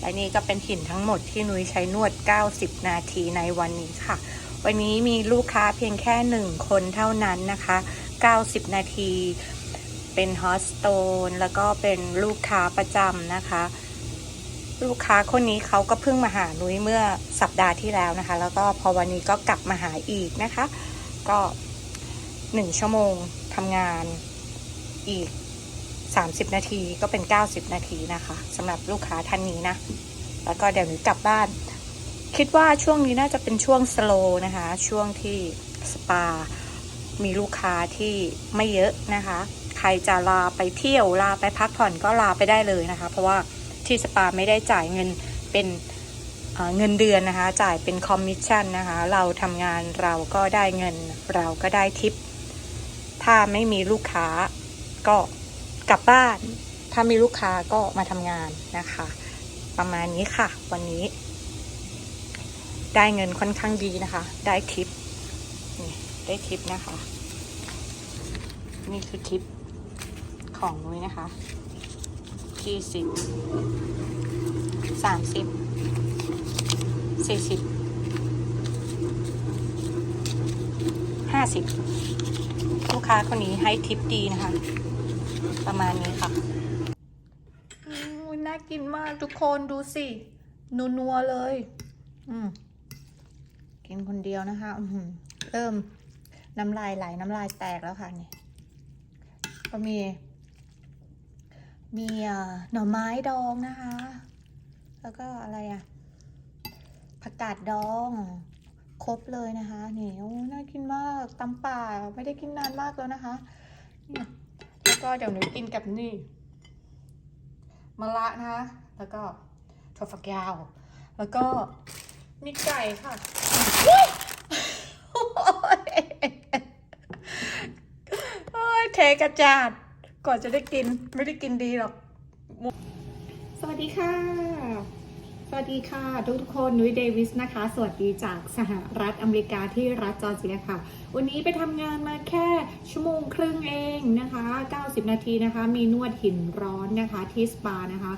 และนี่ก็เป็นหินทั้งหมดที่นุ้ยใช้นวด 90 นาทีในวันนี้ค่ะ วันนี้มีลูกค้าเพียงแค่หนึ่งคนเท่านั้นนะคะ 90 นาที เป็นฮอสโตนแล้วก็เป็นลูกค้าประจำนะคะ ลูกค้าคนนี้เขาก็เพิ่งมาหานุ้ยเมื่อสัปดาห์ที่แล้วนะคะ แล้วก็พอวันนี้ก็กลับมาหาอีกนะคะ ก็หนึ่งชั่วโมงทำงานอีก 30 นาทีก็เป็น 90 นาทีนะคะสำหรับลูกค้าท่านนี้นะ แล้วก็เดี๋ยวหนูกลับบ้าน คิดว่าช่วงนี้น่าจะเป็นช่วงสโลนะคะ ช่วงที่สปา มีลูกค้าที่ไม่เยอะนะคะ ใครจะลาไปเที่ยวลาไปพักผ่อนก็ลาไปได้เลยนะคะ เพราะว่าที่สปาไม่ได้จ่ายเงินเป็นเเงินเดือนนะคะ จ่ายเป็นคอมมิชชั่นนะคะ เราทำงานเราก็ได้เงินเราก็ได้ทิป ถ้าไม่มีลูกค้าก็ กลับบ้าน ถ้ามีลูกค้าก็มาทำงานนะคะ ประมาณนี้ค่ะ วันนี้ ได้เงินค่อนข้างดีนะคะ ได้ทิปนี่ได้ทิปนะคะ นี่คือทิปของนุ้ยนะคะยี่สิบสามสิบสี่สิบห้าสิบลูกค้าคนนี้ให้ทิปดีนะคะ ประมาณนี้ค่ะอืมน่ากินมากทุกคนดูสินัวๆเลย อืมกินคนเดียวนะคะ อือหือเริ่มน้ำลายไหลน้ำลายแตกแล้วค่ะนี่ก็มี มีหน่อไม้ดองนะคะ แล้วก็อะไรอะผักกาดดองครบเลยนะคะนี่โอ้น่ากินมากตำป่าไม่ได้กินนานมากแล้วนะคะเนี่ย แล้วก็เดี๋ยวหนูกินกับนี่มะระนะคะ แล้วก็ถั่วฝักยาว แล้วก็มีไก่ค่ะโอ้ยเทกระจาดก่อนจะได้กินไม่ได้กินดีหรอก สวัสดีค่ะ สวัสดีค่ะ ทุกทุกคนนุ้ยเดวิสนะคะ สวัสดีจากสหรัฐอเมริกาที่รัฐจอร์เจียค่ะ วันนี้ไปทำงานมาแค่ชั่วโมงครึ่งเองนะคะ 90 นาทีนะคะ มีนวดหินร้อนนะคะที่สปานะคะ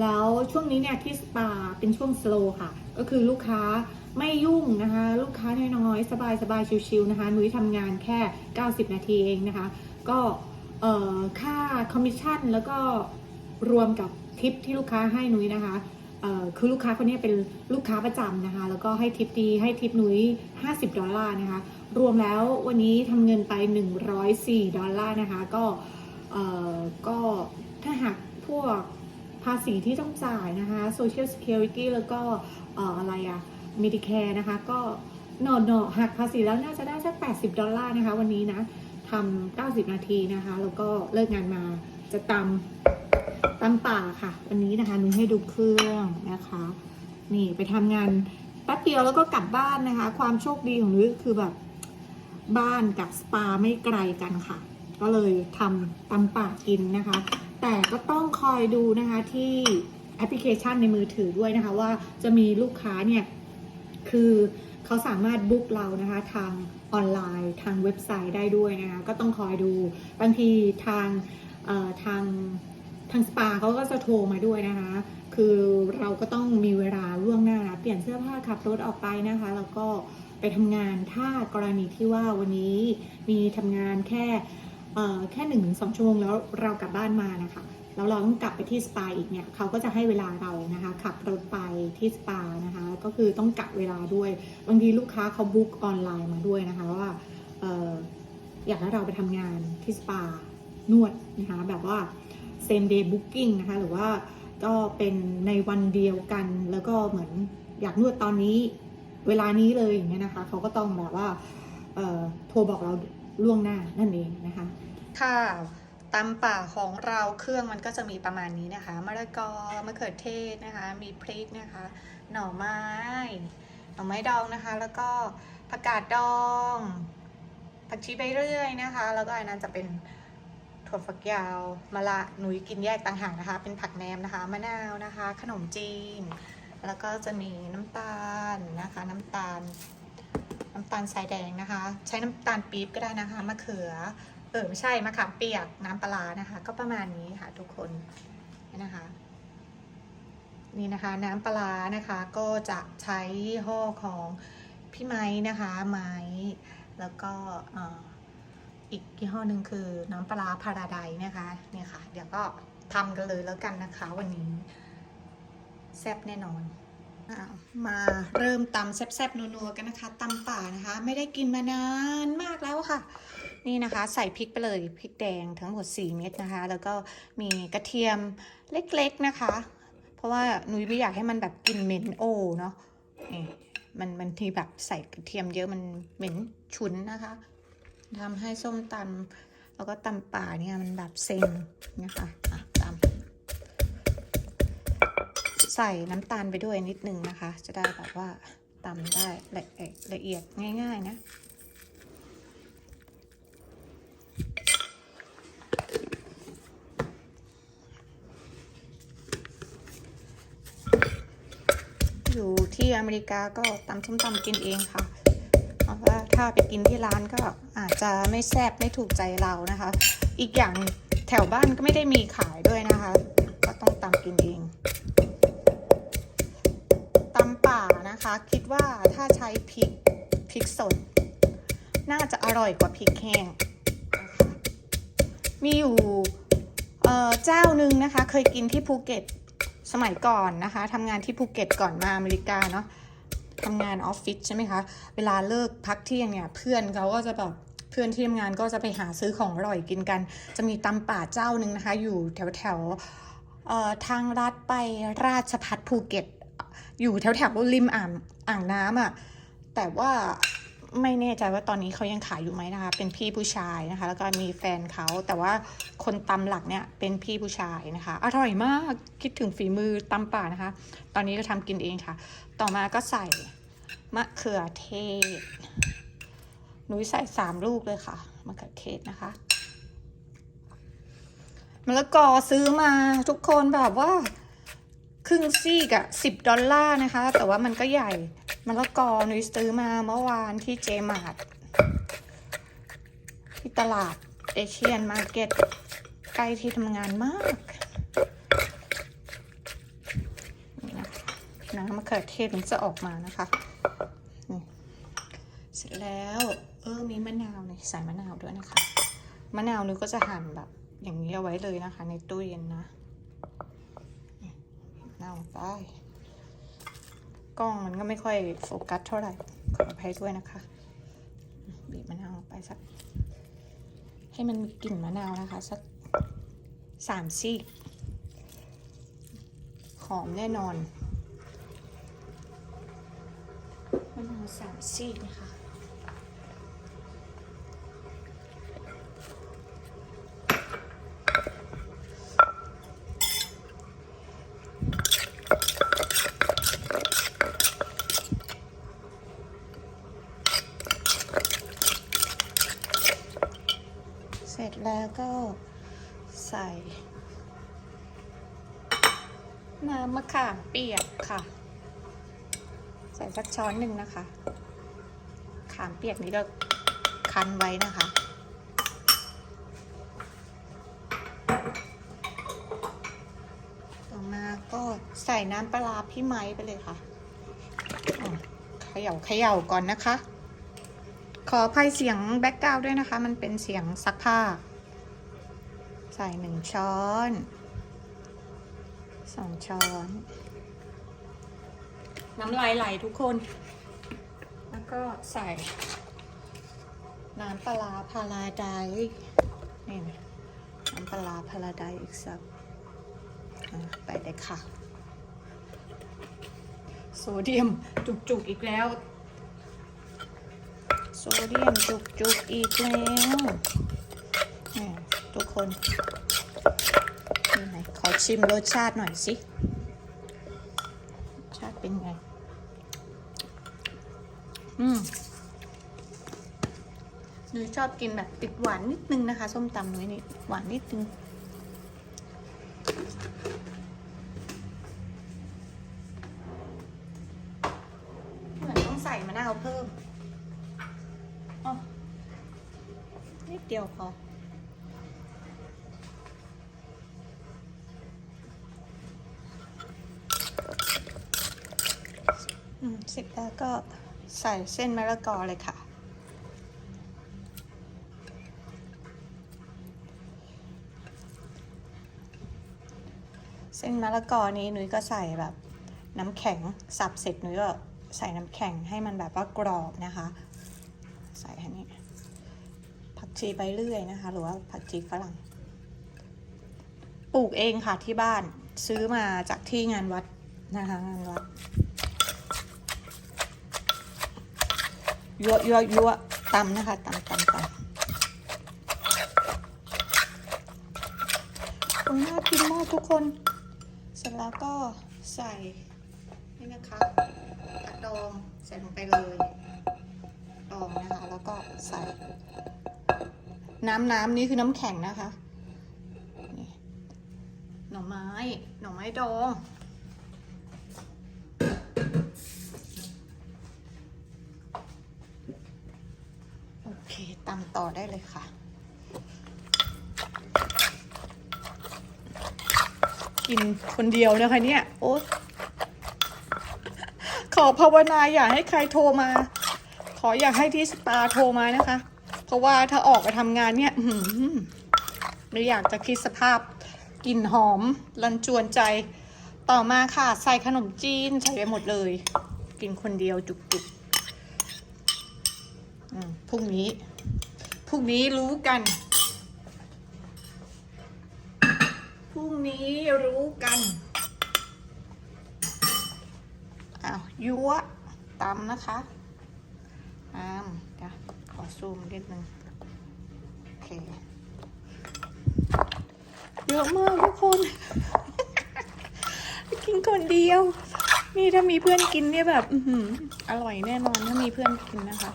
แล้วช่วงนี้เนี่ยที่สปาเป็นช่วงสโลค่ะ ก็คือลูกค้าไม่ยุ่งนะคะ ลูกค้าน้อยๆสบายๆชิวๆนะคะนุ้ยทำงานแค่ 90 นาทีเองนะคะ ก็ค่าคอมมิชชั่นแล้วก็รวมกับทิปที่ลูกค้าให้นุ้ยนะคะ คือลูกค้าคนนี้เป็นลูกค้าประจำนะคะ แล้วก็ให้ทิปดีให้ทิปนุ้ย 50 ดอลลาร์นะคะ รวมแล้ววันนี้ทำเงินไป 104 ดอลลาร์นะคะ ก็ก็ถ้าหากพวกภาษีที่ต้องจ่ายนะคะ Social Security แล้วก็เอ่ออะไรอะ Medicare นะคะ ก็หน่อหน่อหักภาษีแล้วน่าจะได้สัก 80 ดอลลาร์นะคะ วันนี้นะทำ90 นาทีนะคะ แล้วก็เลิกงานมาจะตำ ตำป่าค่ะ วันนี้นะคะนุ้ยให้ดูเครื่องนะคะ นี่ไปทำงานแป๊บเดียวแล้วก็กลับบ้านนะคะ ความโชคดีของนุ้ยคือแบบบ้านกับสปาไม่ไกลกันค่ะ ก็เลยทำตำป่ากินนะคะ แต่ก็ต้องคอยดูนะคะที่แอปพลิเคชันในมือถือด้วยนะคะ ว่าจะมีลูกค้าเนี่ยคือเขาสามารถบุ๊กเรานะคะ ทางออนไลน์ ทางเว็บไซต์ได้ด้วยนะคะ ก็ต้องคอยดูบางทีทางทาง ทางสปาเขาก็จะโทรมาด้วยนะคะ คือเราก็ต้องมีเวลาล่วงหน้าเปลี่ยนเสื้อผ้าขับรถออกไปนะคะ แล้วก็ไปทำงานถ้ากรณีที่ว่าวันนี้มีทำงานแค่แค่หนึ่งถึงสองชั่วโมงแล้วเรากลับบ้านมานะคะแล้วเราต้องกลับไปที่สปาอีกเนี่ยเขาก็จะให้เวลาเรานะคะขับรถไปที่สปานะคะ ก็คือต้องกะเวลาด้วย บางทีลูกค้าเขาบุ๊กออนไลน์มาด้วยนะคะว่าอออยากให้เราไปทำงานที่สปานวดนะคะแบบว่า same day booking นะคะ หรือว่าก็เป็นในวันเดียวกัน แล้วก็เหมือนอยากนวดตอนนี้เวลานี้เลยอย่างเงี้ยนะคะ เขาก็ต้องแบบว่าโทรบอกเราล่วงหน้านั่นเองนะคะ ค่ะตำป่าของเราเครื่องมันก็จะมีประมาณนี้นะคะมะละกอมะเขือเทศนะคะ มีพริกนะคะ หน่อไม้ หน่อไม้ดองนะคะ แล้วก็ผักกาดดองผักชีใบเรื่อยนะคะ แล้วก็อันนั้นจะเป็น ถั่วฝักยาวมะละหนุยกินแยกต่างหากนะคะ เป็นผักแหนมนะคะมะนาวนะคะ ขนมจีน แล้วก็จะมีน้ำตาลนะคะ น้ำตาล น้ำตาลทรายแดงนะคะ ใช้น้ำตาลปี๊บก็ได้นะคะมะเขือเออไม่ใช่มะขามเปียกน้ำปลานะคะ ก็ประมาณนี้ค่ะทุกคนนี่นะคะ นี่นะคะน้ำปลานะคะก็จะใช้ยี่ห้อของพี่ไม้นะคะไม้แล้วก็เอ่อ อีกยี่ห้อหนึ่งคือน้ำปลาพาราไดนะคะเนี่ยค่ะ เดี๋ยวก็ทำกันเลยแล้วกันนะคะวันนี้ แซ่บแน่นอนมาเริ่มตำแซ่บๆนัวๆกันนะคะตำป่านะคะ ไม่ได้กินมานานมากแล้วค่ะ นี่นะคะ ใส่พริกไปเลยพริกแดงทั้งหมด 4 เม็ดนะคะ แล้วก็มีกระเทียมเล็กๆนะคะ เพราะว่านุ้ยไม่อยากให้มันแบบกลินเหม็นโอเนาะนี่มันมันทีแบบใส่กระเทียมเยอะมันเหม็นฉุนนะคะ ทำให้ส้มตำแล้วก็ตำป่าเนี่ยมันแบบเซ็งนะคะตำใส่น้ำตาลไปด้วยนิดนึงนะคะ จะได้แบบว่าตำได้ละเอียดละเอียดง่าย ๆ นะอยู่ที่อเมริกาก็ตำส้มตำกินเองค่ะ ถ้าไปกินที่ร้านก็อาจจะไม่แซ่บไม่ถูกใจเรานะคะ อีกอย่างแถวบ้านก็ไม่ได้มีขายด้วยนะคะ ก็ต้องตำกินเองตำป่านะคะ คิดว่าถ้าใช้พริกพริกสด น่าจะอร่อยกว่าพริกแห้งมีอยู่เเจ้าหนึ่งนะคะ เคยกินที่ภูเก็ตสมัยก่อนนะคะทำงานที่ภูเก็ตก่อนมาอเมริกาเนาะ ทำงานออฟฟิศใช่ไหมคะ เวลาเลิกพักเที่ยงเนี่ย เพื่อนเขาก็จะแบบเพื่อนที่ทำงานก็จะไปหาซื้อของอร่อยกินกัน จะมีตำป่าเจ้าหนึ่งนะคะ อยู่แถวแถวทางลัดไปราชพัฒภูเก็ต อยู่แถวแถวริมอ่างอ่างน้ำอะ่ะแต่ว่า ไม่แน่ใจว่าตอนนี้เขายังขายอยู่ไหมนะคะ เป็นพี่ผู้ชายนะคะ แล้วก็มีแฟนเขา แต่ว่าคนตำหลักเนี่ยเป็นพี่ผู้ชายนะคะ อร่อยมาก คิดถึงฝีมือตำป่านะคะ ตอนนี้ก็ทำกินเองค่ะ ต่อมาก็ใส่มะเขือเทศ หนุยใส่สามลูกเลยค่ะ มะเขือเทศนะคะมะละกอซื้อมาทุกคนแบบว่าครึ่งซีกอะสิบดอลลาร์นะคะ แต่ว่ามันก็ใหญ่ มะละกอนุ้ยซื้อมาเมื่อวานที่เจมาร์ทที่ตลาดเอเชียนมาร์เก็ตใกล้ที่ทำงานมากนี่นะน้ำมะเขือเทศมันจะออกมานะคะเสร็จแล้ว เออมีมะนาวเนี่ยใส่มะนาวด้วยนะคะ มะนาวนุ้ยก็จะหั่นแบบ อย่างนี้เอาไว้เลยนะคะ ในตู้เย็นนะน่าไป กล้องมันก็ไม่ค่อยโฟกัสเท่าไหร่ขออภัยด้วยนะคะบีบมะนาวไปสัก ให้มันมีกลิ่นมะนาวนะคะ สักสามซี่หอมแน่นอนมะนาวสามซี่นะคะ เสร็จแล้วก็ใส่ น้ำ มะขามเปียกค่ะ ใส่สักช้อนหนึ่งนะคะ ขามเปียกนี้เราคั้นไว้นะคะ ต่อมาก็ใส่น้ำปลาพี่ไม้ไปเลยค่ะเขย่าเขย่าก่อนนะคะ ขออภัยเสียงแบ็กกราวด้วยนะคะ มันเป็นเสียงซักผ้า ใส่หนึ่งช้อน ช้อน น้ำลายไหลทุกคน แล้วก็ใส่ น้ำปลาพาราไดซ์นี่นะน้ำปลาพาราไดซ์อีกสักไปเลยค่ะ โซเดียมจุกๆอีกแล้ว โซเดียมจุกๆอีกแล้วนี่ทุกคน ไหนขอชิมรสชาติหน่อยสิ ชาติเป็นไง อืมหนูชอบกินแบบติดหวานนิดนึงนะคะ ส้มตำหนูนี่หวานนิดนึง เหมือนต้องใส่มะนาวเพิ่ม อ๋อนิดเดียวพอ อืม เสร็จแล้วก็ใส่เส้นมะละกอเลยค่ะ เส้นมะละกอนี้หนุ้ยก็ใส่แบบน้ำแข็งสับเสร็จหนุ้ยก็ใส่น้ำแข็งให้มันแบบว่ากรอบนะคะ ใส่อันนี้ผักชีใบเลื่อยนะคะ หรือว่าผักชีฝรั่ง ปลูกเองค่ะที่บ้านซื้อมาจากที่งานวัดนะคะงานวัด ยั่วยั่วยั่วตำนะคะตำตำตำโอ้ยน่ากินมากทุกคน เสร็จแล้วก็ใส่นี่นะคะกระดองใส่ลงไปเลยดองนะคะ แล้วก็ใส่ น้ำน้ำนี้คือน้ำแข็งนะคะหน่อไม้ หน่อไม้ดอง ตำต่อได้เลยค่ะ กินคนเดียวนะคะเนี่ย โอ๊ยขอภาวนาอย่าให้ใครโทรมา ขออย่าให้ที่สปาโทรมานะคะ เพราะว่าถ้าออกไปทำงานเนี่ยอื้อหือไม่อยากจะคิดสภาพกลิ่นหอมรันจวนใจต่อมาค่ะ ใส่ขนมจีน ใส่ไปหมดเลย กินคนเดียวจุกๆอืม พรุ่งนี้ พรุ่งนี้รู้กัน พรุ่งนี้รู้กัน อ้าวยั่วตำนะคะอ้ามเดี๋ยวขอซูมนิดนึง โอเค เยอะมากทุกคน กินคนเดียว นี่ถ้ามีเพื่อนกินเนี่ยแบบ อืออร่อยแน่นอนถ้ามีเพื่อนกินนะคะ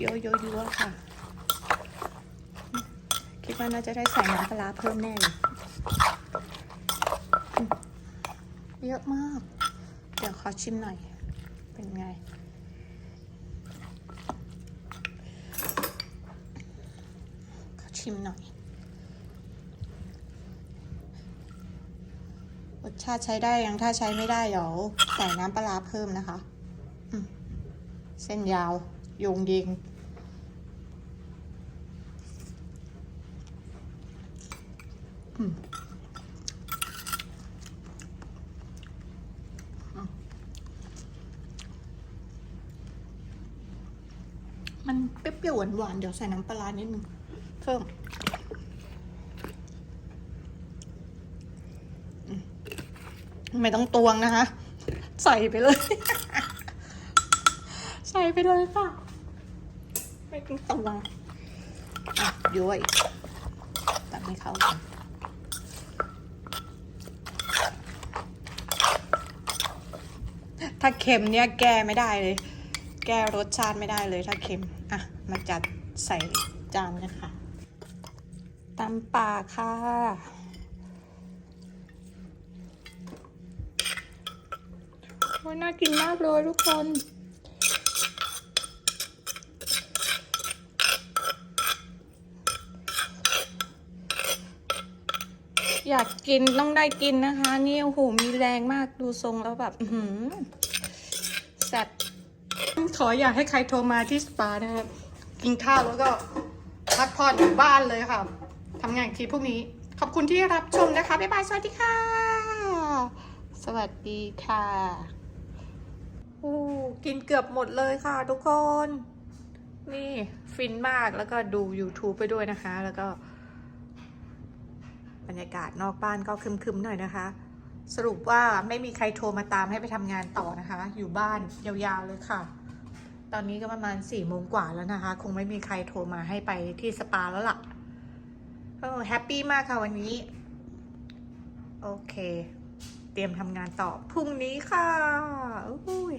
เยอะเยอะเยอะค่ะ คิดว่าน่าจะได้ใส่น้ำปลาเพิ่มแน่เลยอืมเยอะมาก เดี๋ยวขอชิมหน่อย เป็นไง ขอชิมหน่อย รสชาติใช้ได้ยังถ้าใช้ไม่ได้เดี๋ยวใส่น้ำปลาเพิ่มนะคะ เส้นยาว โยงเยง มันเปรี้ยวๆหวานๆ เดี๋ยวใส่น้ำปลานิดนึงเพิ่มไม่ต้องตวงนะคะ ใส่ไปเลย ใส่ไปเลยค่ะ ไม่ต้องตวงอะย้อยตักให้เข้ากัน ถ้าเค็มเนี่ยแก้ไม่ได้เลย แก้รสชาติไม่ได้เลยถ้าเค็ม อะ มาจัดใส่จานกันค่ะตำป่าค่ะโอ้ยน่ากินมากเลยทุกคนอยากกินต้องได้กินนะคะ นี่โอ้โหมีแรงมากดูทรงแล้วแบบ อื้อหือ แซ่บขออยากให้ใครโทรมาที่สปานะครับ กินข้าวแล้วก็พักผ่อนอยู่บ้านเลยค่ะทำงานทีพรุ่งนี้ ขอบคุณที่รับชมนะคะ บ๊ายบาย สวัสดีค่ะ สวัสดีค่ะโอ้กินเกือบหมดเลยค่ะทุกคน นี่ฟินมากแล้วก็ดู YouTube ไปด้วยนะคะ แล้วก็ บรรยากาศนอกบ้านก็คึมๆหน่อยนะคะ สรุปว่าไม่มีใครโทรมาตามให้ไปทำงานต่อนะคะ อยู่บ้านยาวๆเลยค่ะ ตอนนี้ก็ประมาณสี่โมงกว่าแล้วนะคะ คงไม่มีใครโทรมาให้ไปที่สปาแล้วล่ะโอ้แฮปปี้มากค่ะวันนี้ โอเค เตรียมทำงานต่อพรุ่งนี้ค่ะอุ้ย